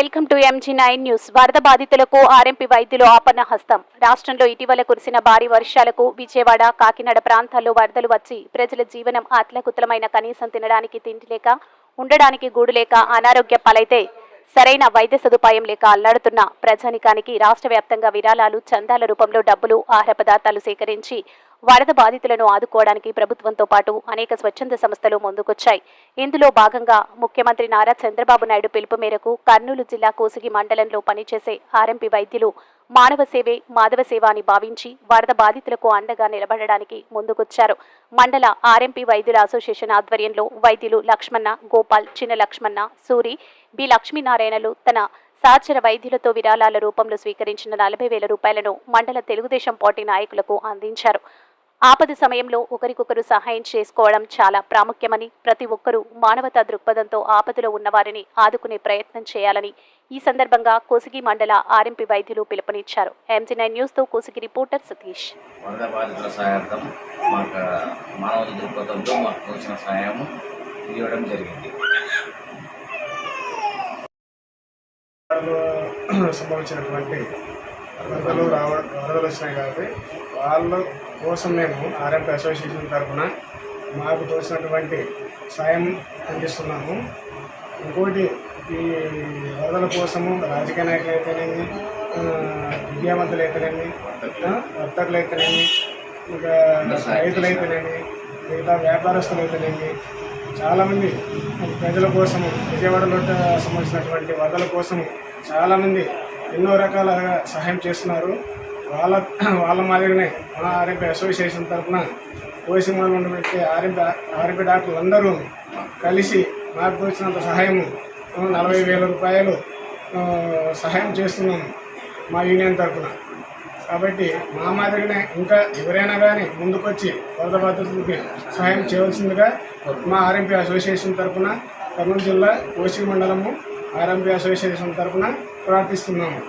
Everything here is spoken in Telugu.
Welcome to MG nine news. వరద బాధితులకు ఆర్ఎంపీ వైద్యులు ఆపన్న హస్తం. రాష్ట్రంలో ఇటీవల కురిసిన భారీ వర్షాలకు విజయవాడ కాకినాడ ప్రాంతాల్లో వరదలు వచ్చి ప్రజల జీవనం అత్లకుతలమైన కనీసం తినడానికి తిండి లేక ఉండడానికి గూడు లేక అనారోగ్య పాలైతే సరైన వైద్య సదుపాయం లేక అల్లాడుతున్న ప్రజానికానికి రాష్ట్ర వ్యాప్తంగా విరాళాలు చందాల రూపంలో డబ్బులు ఆహార పదార్థాలు సేకరించి వరద బాధితులను ఆదుకోవడానికి ప్రభుత్వంతో పాటు అనేక స్వచ్ఛంద సంస్థలు ముందుకొచ్చాయి. ఇందులో భాగంగా ముఖ్యమంత్రి నారా చంద్రబాబు నాయుడు పిలుపు మేరకు కర్నూలు జిల్లా కోసిగి మండలంలో పనిచేసే ఆర్ఎంపీ వైద్యులు మానవ సేవే మాధవ సేవ అని భావించి వరద బాధితులకు అండగా నిలబడడానికి ముందుకొచ్చారు. మండల ఆర్ఎంపీ వైద్యుల అసోసియేషన్ ఆధ్వర్యంలో వైద్యులు లక్ష్మణ గోపాల్ చిన్న లక్ష్మణ సూరి బి లక్ష్మీనారాయణలు తన సహచర వైద్యులతో విరాళాల రూపంలో స్వీకరించిన నలభై వేల రూపాయలను మండల తెలుగుదేశం పార్టీ నాయకులకు అందించారు. ఆపద సమయంలో ఒకరికొకరు సహాయం చేసుకోవడం చాలా ప్రాముఖ్యమని ప్రతి ఒక్కరూ మానవతా దృక్పథంతో ఆపదలో ఉన్నవారిని ఆదుకునే ప్రయత్నం చేయాలని ఈ సందర్భంగా కోసిగి మండల ఆర్ఎంపీ వైద్యులు పిలుపునిచ్చారు. ఎంజీ నైన్ న్యూస్తో కోసిగి రిపోర్టర్ సతీష్. మానవత దృక్పథంతో మాకు సహాయం ఇవ్వడం జరిగింది. వరదలు సంభవించినటువంటి వరదలు రావ వరదలు వచ్చినాయి కాబట్టి వాళ్ళ కోసం మేము ఆర్ఎంపీ అసోసియేషన్ తరఫున మాకు తోచినటువంటి సాయం అందిస్తున్నాము. ఇంకోటి ఈ వరదల కోసము రాజకీయ నాయకులు అయితేనేమి విద్యావంతులు అయితేనేమి వర్తకులు అయితేనేమి ఇంకా రైతులు అయితేనేమి మిగతా వ్యాపారస్తులు అయితేనేమి చాలామంది ప్రజల కోసము విజయవాడలో సంబంధించినటువంటి వరదల కోసము చాలామంది ఎన్నో రకాలుగా సహాయం చేస్తున్నారు. వాళ్ళ వాళ్ళ మాదిరిగానే మన ఆర్ఎంపీ అసోసియేషన్ తరఫున కోసిమాలో ఉన్నటువంటి ఆర్ఎంపీ ఆర్ఎంపీ డాక్టర్లు అందరూ కలిసి మాకు తోచినంత సహాయము నలభై వేల రూపాయలు సహాయం చేస్తున్నాము మా యూనియన్ తరఫున. కాబట్టి మా మాదిరిగానే ఇంకా ఎవరైనా కానీ ముందుకొచ్చి వరద బాధితులకి సహాయం చేయవలసిందిగా మా ఆర్ఎంపీ అసోసియేషన్ తరఫున కర్నూలు జిల్లా కోసి మండలము ఆర్ఎంపీ అసోసియేషన్ తరఫున ప్రార్థిస్తున్నాము.